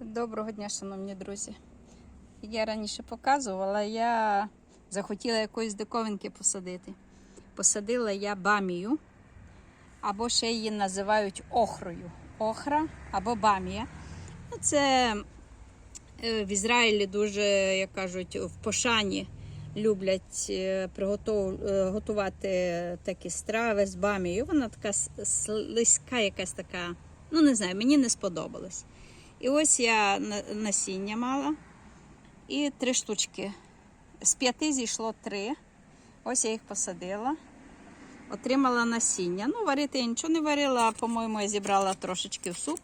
Доброго дня, шановні друзі. Я раніше показувала, я захотіла якоїсь диковинки посадити. Посадила я бамію, або ще її називають охрою. Охра або бамія. Ну, Це е, в Ізраїлі дуже, як кажуть, в пошані люблять е, е, готувати такі страви з бамією. Вона така слизька, якась така. Ну, не знаю, мені не сподобалось. І ось я насіння мала і три штучки. З п'яти зійшло три. Ось я їх посадила. Отримала насіння. Ну, варити я нічого не варила, по-моєму, я зібрала трошечки в суп.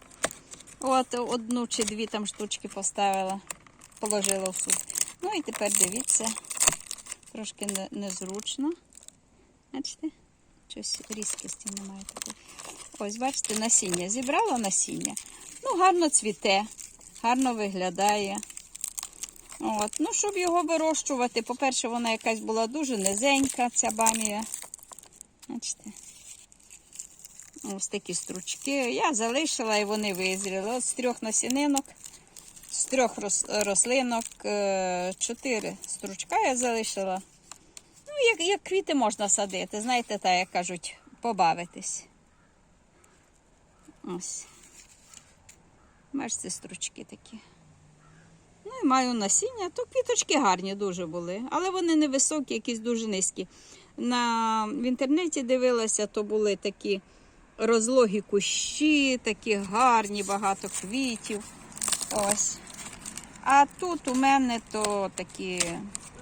От одну чи дві там штучки поставила, положила в суп. Ну і тепер дивіться, трошки не- незручно. Бачите? Щось різкості немає такої. Ось, бачите, насіння. Зібрала насіння. Ну, гарно цвіте, гарно виглядає. От. Ну, щоб його вирощувати, по-перше, вона якась була дуже низенька, ця бамія. Бачите? Ось такі стручки. Я залишила і вони визріли. От з трьох насінинок, з трьох рослинок, е, чотири стручка я залишила. Ну, як, як квіти можна садити, знаєте, так, як кажуть, побавитись. Ось. Бачите, стручки такі. Ну і маю насіння, то квіточки гарні дуже були, але вони невисокі, якісь дуже низькі. На, в інтернеті дивилася, то були такі розлогі кущі, такі гарні, багато квітів. Ось. А тут у мене то такі,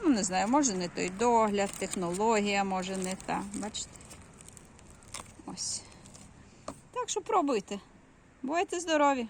ну не знаю, може не той догляд, технологія, може не та. Бачите? Ось. Так що пробуйте. Будьте здорові!